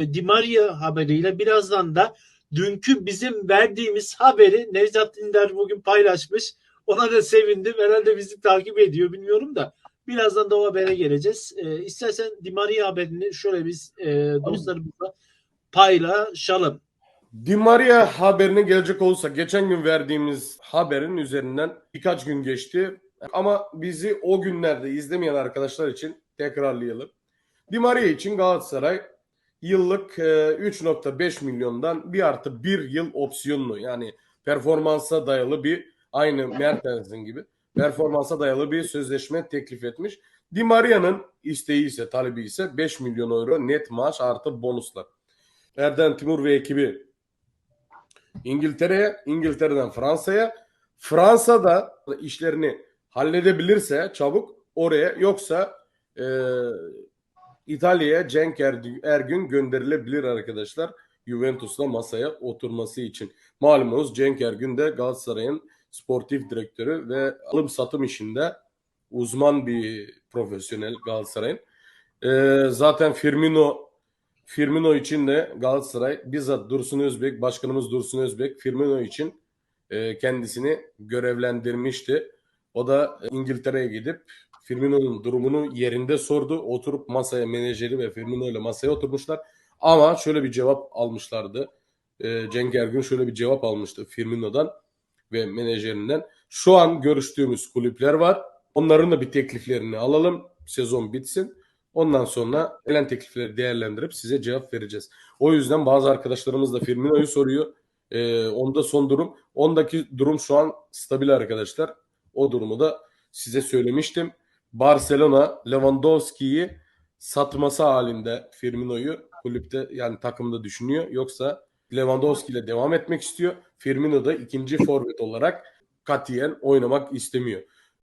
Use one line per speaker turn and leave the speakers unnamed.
Di Maria haberiyle birazdan da dünkü bizim verdiğimiz haberi Nevzat Dindar bugün paylaşmış. Ona da sevindim. Herhalde bizi takip ediyor bilmiyorum da. Birazdan da o habere geleceğiz. Ee, istersen Di Maria haberini şöyle biz e, dostlarımızla paylaşalım.
Di Maria haberine gelecek olursa geçen gün verdiğimiz haberin üzerinden birkaç gün geçti. Ama bizi o günlerde izlemeyen arkadaşlar için tekrarlayalım. Di Maria için Galatasaray yıllık e, 3.5 milyondan 1 artı 1 yıl opsiyonlu yani performansa dayalı bir aynı Mertens'in gibi performansa dayalı bir sözleşme teklif etmiş. Di Maria'nın isteği ise talebi ise 5 milyon euro net maaş artı bonuslar. Erden Timur ve ekibi İngiltere'ye, İngiltere'den Fransa'ya, Fransa'da işlerini halledebilirse çabuk oraya yoksa e, İtalya'ya Cenk Er- Ergün gönderilebilir arkadaşlar. Juventus'la masaya oturması için. Malumunuz Cenk Ergün de Galatasaray'ın sportif direktörü ve alım satım işinde uzman bir profesyonel Galatasaray'ın. E, zaten Firmino Firmino için de Galatasaray bizzat Dursun Özbek, başkanımız Dursun Özbek Firmino için e, kendisini görevlendirmişti. O da İngiltere'ye gidip Firmino'nun durumunu yerinde sordu. Oturup masaya menajeri ve Firmino ile masaya oturmuşlar. Ama şöyle bir cevap almışlardı. E, Cenk Ergün şöyle bir cevap almıştı Firmino'dan ve menajerinden. Şu an görüştüğümüz kulüpler var. Onların da bir tekliflerini alalım. Sezon bitsin. Ondan sonra gelen teklifleri değerlendirip size cevap vereceğiz. O yüzden bazı arkadaşlarımız da Firmino'yu soruyor. Ee, onda son durum. Ondaki durum şu an stabil arkadaşlar. O durumu da size söylemiştim. Barcelona Lewandowski'yi satması halinde Firmino'yu kulüpte yani takımda düşünüyor. Yoksa Lewandowski ile devam etmek istiyor. Firmino da ikinci forvet olarak katiyen oynamak istemiyor.